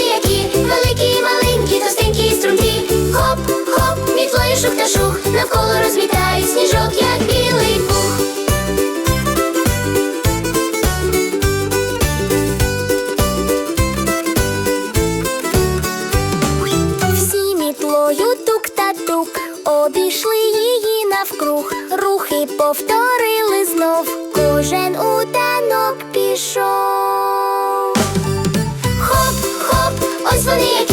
які, великі, маленькі, тостенькі і стрункі. Хоп, хоп, мітлою шух та шух, навколо розмітають сніжок, як білий пух. Всі мітлою тук та тук, обійшли її навкруг, рухи повторили знов, кожен у те. 是你。